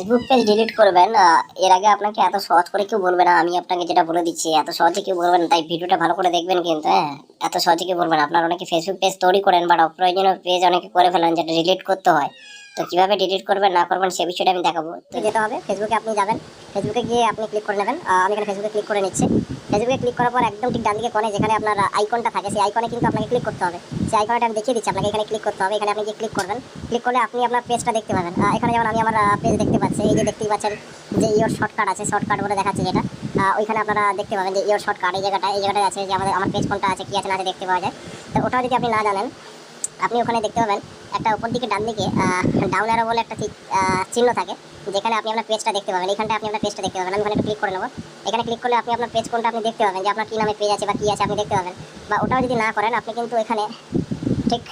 Facebook page delete করবেন এর আগে আপনাকে এত সহজ করে কেউ বলবে না, আমি আপনাকে যেটা বলে দিচ্ছি, এত সহজে কেউ বলবেন তাই ভিডিওটা ভালো করে দেখবেন কিন্তু হ্যাঁ এত সহজে কেউ বলবেন আপনার অনেকে ফেসবুক পেজ তৈরি করেন বা অপ্রয়োজনীয় পেজ অনেকে করে ফেলেন, যেটা ডিলিট করতে হয়। তো কীভাবে ডিলিট করবেন, না করবেন, সে বিষয়টা আমি দেখাবো। তো যেতে হবে ফেসবুকে আপনি যাবেন ফেসবুকে গিয়ে আপনি ক্লিক করে নেবেন। আমি এখানে ফেসবুকে ক্লিক করে নিচ্ছি। ফেসবুকে ক্লিক করার পর একদম ঠিক ডান দিকে কোণে যেখানে আপনার আইকনটা থাকে, সেই আইকনে কিন্তু আপনাকে ক্লিক করতে হবে। সেই আইকনটা আমি দেখিয়ে দিচ্ছি, আপনাকে এখানে ক্লিক করতে হবে। এখানে আপনি গিয়ে ক্লিক করবেন। ক্লিক করলে আপনি আপনার পেজটা দেখতে পাবেন। এখানে যেমন আমি আমার পেজ দেখতে পাচ্ছি, এই যে দেখতেই পাচ্ছেন যে ইয়োর শর্টকাট আছে শর্টকাট বলে দেখাচ্ছে যেটা। ওইখানে আপনারা দেখতে পাবেন যে ইয়োর শর্টকাট এই জায়গাটা, এই জায়গাটায় আছে যে আমাদের, আমার পেজ কোনটা আছে, কি আছে না আছে দেখতে পাওয়া যায়। তো ওটাও যদি আপনি না জানেন আপনি ওখানে দেখতে পাবেন একটা উপর দিকে ডান দিকে ডাউন অ্যারো বলে একটা চিহ্ন থাকে, যেখানে আপনি আপনার পেজটা দেখতে পাবেন। এখানটা আপনি আপনার পেজটা দেখতে পাবেন। আমি ওখানে ক্লিক করে নেব। এখানে ক্লিক করলে আপনি আপনার পেজ কোনটা আপনি দেখতে পাবেন, যে আপনার কী নামে পেজ আছে বা কী আছে আপনি দেখতে পাবেন। বা ওটাও যদি না করেন, আপনি কিন্তু এখানে ঠিক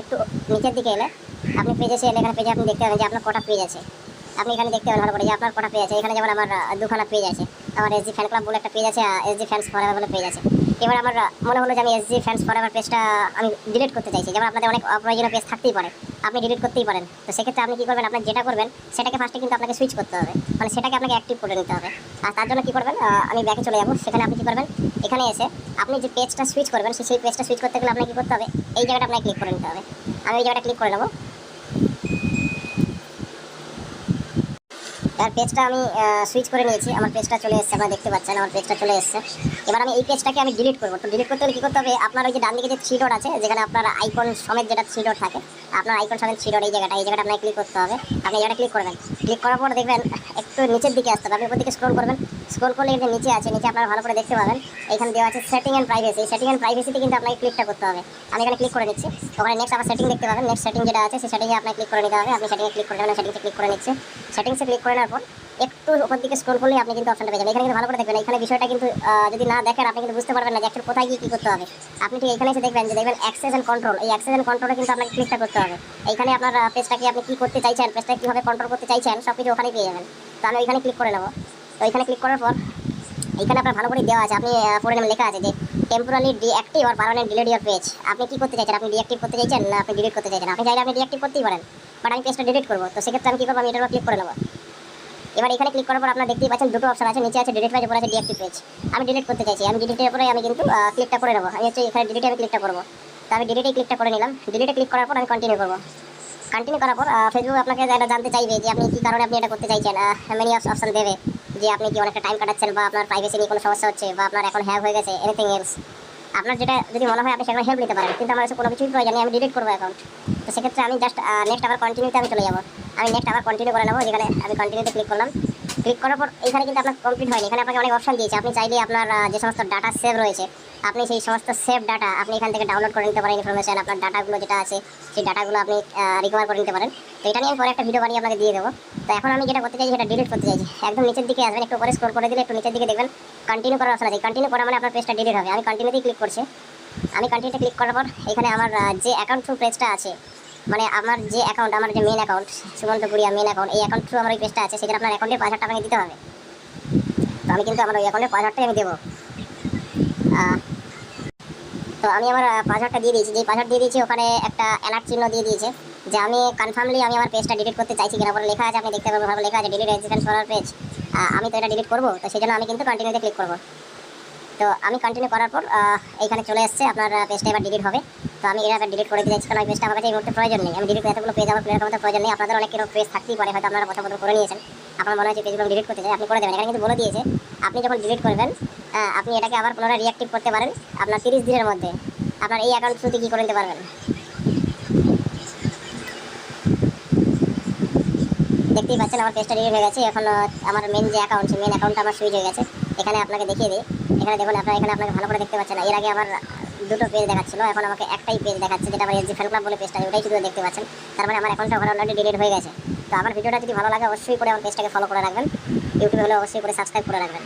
একটু নিচের দিকে এলে আপনি পেজে এসে এলে এখানে পেজে আপনি দেখতে পাবেন যে আপনার কটা পেজ আছে। আপনি এখানে দেখতে পাবেন, ভালো করে, যে আপনার কটা পেজ আছে। এখানে যেমন আমার দুখানা পেজ আছে। আমার এসজি ফ্যান ক্লাব বলে একটা পেজ আছে এসজি ফ্যান্স ফর বলে পেজ আছে। এবার আমার মনে হলো যে আমি এসজি ফ্যান্স ফর পেজটা আমি ডিলিট করতে চাইছি। যেমন আপনাদের অনেক অপ্রয়োজনীয় পেজ থাকতেই পারে। আপনি ডিলিট করতেই পারেন। তো সেক্ষেত্রে আপনি কী করবেন? আপনার যেটা করবেন, সেটাকে ফার্স্টে কিন্তু আপনাকে সুইচ করতে হবে। মানে সেটাকে আপনাকে অ্যাক্টিভ করে নিতে হবে। আর তার জন্য কী করবেন? আমি ব্যাকে চলে যাব। সেখানে আপনি কী করবেন? এখানে এসে আপনি যে পেজটা সুইচ করবেন সেই পেজটা সুইচ করতে গেলে আপনাকে কী করতে হবে? এই জায়গাটা আপনাকে ক্লিক করে নিতে হবে। আমি এই জায়গাটা ক্লিক করে নেব। তার পেজটা আমি সুইচ করে নিয়েছি। আমার পেজটা চলে এসছে, আপনারা দেখতে পাচ্ছেন, আমার পেজটা চলে এসছে। এবার আমি এই পেজটাকে আমি ডিলিট করব। তো ডিলিট করতে হলে কী করতে হবে? আপনার ওই যে ডান দিকে যে থ্রি ডট আছে, যেখানে আপনার আইকন সমেত যেটা থ্রি ডট থাকে, আপনার আইকন সমেত থ্রি ডট এই জায়গাটা এই জায়গাটা আপনাকে ক্লিক করতে হবে। আপনি এটা ক্লিক করবেন। ক্লিক করার পর দেখবেন, একটু নিচের দিকে আসতে হবে। আপনি ওপর দিকে স্ক্রোল করবেন। স্ক্রোল করলে এটা নিচে আছে, নিচে আপনারা ভালো করে দেখতে পাবেন। এখানে দেওয়া আছে setting and privacy setting and প্রাইভেসিতে কিন্তু আপনাকে ক্লিকটা করতে হবে। আমি এখানে ক্লিক করে নিচ্ছি। ওখানে নেক্সট আবার সেটিং দেখতে পাবেন। নেক্সট সেটিং যেটা আছে সেই সেটিংয়ে আপনাকে ক্লিক করে নিতে হবে। আপনি সেটিংয়ে ক্লিক করে নেবেন সেটিংসে ক্লিক করে নিচ্ছে। সেটিংসে ক্লিক করে নেওয়ার পর একটু উপর দিকে স্ক্রল করলে আপনি কিন্তু অপশনটা পেয়ে যাবেন। এখানে কিন্তু ভালো করে দেখবেন। এখানে বিষয়টা কিন্তু যদি না দেখেন, আপনি কিন্তু বুঝতে পারবেন না যে কোথায় গিয়ে কী করতে হবে। আপনি ঠিক এখানে এসে দেখবেন যে, দেখবেন অ্যাক্সেস এন্ড কন্ট্রোল এই অ্যাক্সেস এন্ড কন্ট্রোলে কিন্তু আপনাকে ক্লিকটা করতে হবে। এখানে আপনার পেজটাকে আপনি কী করতে চাইছেন পেজটা কীভাবে কন্ট্রোল করতে চাইছেন সব কিছু ওখানেই পেয়ে যাবেন। তো আমি ওইখানে ক্লিক করে নেব। তো এখানে ক্লিক করার পর, এখানে আপনার ভালো করে দেওয়া আছে। আপনি পড়ে নেবেন লেখা আছে যে টেম্পোরারি ডিঅ্যাক্টিভ আর পার্মানেন্ট ডিলিট ইউর পেজ আপনি কি করতে চাইছেন? আপনি ডিঅ্যাক্টিভ করতে চাইছেন না আপনি ডিলিট করতে চাইছেন? আপনি চাইলে আপনি ডিঅ্যাক্টিভ করতেই পারেন বাট আমি পেজটা ডিলিট করব। তো সেক্ষেত্রে আমি কী করব? আমি এটার ক্লিক করে নেব। এবার এখানে ক্লিক করার পর আপনারা দেখতেই পাচ্ছেন দুটো অপশন আছে, নিচে আছে ডিলিট পেজ উপরে আছে ডিঅ্যাক্টিভ পেজ আমি ডিলিট করতে চাইছি। আমি ডিলিটের উপরে আমি কিন্তু ক্লিকটা করে নেব। আমি হচ্ছে এখানে ডিলিটে আমি ক্লিকটা করব। তো আমি ডিলিটে ক্লিকটা করে নিলাম। ডিলিটে ক্লিক করার পর আমি কন্টিনিউ করব। কন্টিনিউ করার পর ফেসবুক আপনাকে জানতে চাইবে যে আপনি কী কারণে আপনি এটা করতে চাইছেন। মেনি অপশন দেবে। যে আপনি কি অনেকটা টাইম কাটাচ্ছেন বা আপনার প্রাইভেসি নিয়ে কোনো সমস্যা হচ্ছে বা আপনার এখন হ্যাক হয়ে গেছে এনিথিং এলস আপনার যেটা যদি মনে হয় আপনি সেখানে হেল্প নিতে পারেন, কিন্তু আমার কাছে কোনো কিছুই প্রয়োজন আমি ডিলিট করব অ্যাকাউন্ট তো সেক্ষেত্রে আমি জাস্ট নেক্সট আবার কন্টিনিউতে আমি চলে যাব। আমি নেক্সট আবার কন্টিনিউ করে নেব, যেখানে আমি কন্টিনিউতে ক্লিক করলাম। ক্লিক করার পর এখানে কিন্তু আপনার কমপ্লিট হয়নি। এখানে আপনাকে অনেক অপশন দিয়েছে। আপনি চাইলে আপনার যে সমস্ত ডাটা সেভ রয়েছে, আপনি সেই সমস্ত সেভ ডাটা আপনি এখান থেকে ডাউনলোড করে নিতে পারেন ইনফরমেশন আপনার ডাটাগুলো যেটা আছে, সেই ডাটাগুলো আপনি রিকভার করে নিতে পারেন। তো এটা নিয়ে আমি পরে একটা ভিডিও বানিয়ে আপনাকে দিয়ে দেবো। তো এখন আমি যেটা করতে চাইছি, সেটা ডিলিট করতে চাইছি। একদম নিচের দিকে আসবেন, একটু পরে স্ক্রল করে দিলে একটু নিচের দিকে দেখবেন কন্টিনিউ করার অপশন আছে। কন্টিনিউ করা মানে আপনার পেজটা ডিলিট হবে। আমি কন্টিনিউতেই ক্লিক করছি। আমি কন্টিনিউতে ক্লিক করার পর এখানে আমার যে অ্যাকাউন্ট থ্রু পেজটা আছে মানে আমার যে অ্যাকাউন্ট আমার যে main account Sumanta Puriya main account এই অ্যাকাউন্ট থ্রু আমার পেজটা আছে, সেখানে আপনার অ্যাকাউন্টে পাঁচ হাজার টাকা দিতে হবে। তো আমি কিন্তু আমার ওই অ্যাকাউন্টে পাঁচ হাজার টাকা আমি দেবো। তো আমি আমার পাঁচ হাজারটা দিয়ে দিয়েছি। যে পাঁচ হাজার দিয়ে দিয়েছি, ওখানে একটা অ্যালার্ট চিহ্ন দিয়ে দিয়েছে যে আমি কনফার্মলি আমি আমার পেজটা ডিলিট করতে চাইছি কিনা। পরে লেখা আছে, আপনি দেখতে পারবেন, ভালো লেখা আছে ডিলিট রেজিস্ট্রেশন করার পেজ আমি তো এটা ডিলিট করব, তো সেই জন্য আমি কিন্তু কন্টিনিউতে ক্লিক করব। তো আমি কন্টিনিউ করার পর এইখানে চলে এসছে, আপনার পেজটা এবার ডিলিট হবে। তো আমি এবার ডিলিট করে চাইছি কারণ ওই পেজটা আমার কাছে এই মুহূর্তে প্রয়োজন নেই। আমি ডিলিট এতগুলো পেজ আমার প্লেয়ার করতে প্রয়োজন নেই। আপনাদের অনেক এরকম পেজ থাকতেই পারে, হয়তো আপনারা পছন্দ করে নিয়েছেন। আপনার মনে হচ্ছে পেজগুলো ডিলিট করতে চাই, আপনি করে দেবেন। এখানে কিন্তু বলে দিয়েছে, আপনি যখন ডিলিট করবেন আপনি এটাকে আবার পুনরায় রিঅ্যাক্টিভ করতে পারেন আপনার তিরিশ দিনের মধ্যে। আপনার এই অ্যাকাউন্ট থ্রুতে কী করে নিতে পারবেন? দেখতেই পাচ্ছেন আমার পেজটা ডিলিট হয়ে গেছে। এখন আমার মেন যে অ্যাকাউন্ট সেই মেন অ্যাকাউন্টটা আমার সুইচ হয়ে গেছে। এখানে আপনাকে দেখিয়ে দিই। এখানে দেখুন, আপনারা এখানে আপনাকে ভালো করে দেখতে পাচ্ছেন। এর আগে আমার দুটো পেজ দেখাচ্ছিল, এখন আমাকে একটাই পেজ দেখাচ্ছে, যেটা আমার এসজি ফ্যান ক্লাব বলে পেজটা ওটাই শুধু দেখতে পাচ্ছেন। তার মানে আমার অ্যাকাউন্টটা ওখানে অলরেডি ডিলিট হয়ে গেছে। তো আমার ভিডিওটা যদি ভালো লাগে, অবশ্যই করে আমার পেজটাকে ফলো করে রাখবেন। ইউটিউবে হলে অবশ্যই করে সাবস্ক্রাইব করে রাখবেন।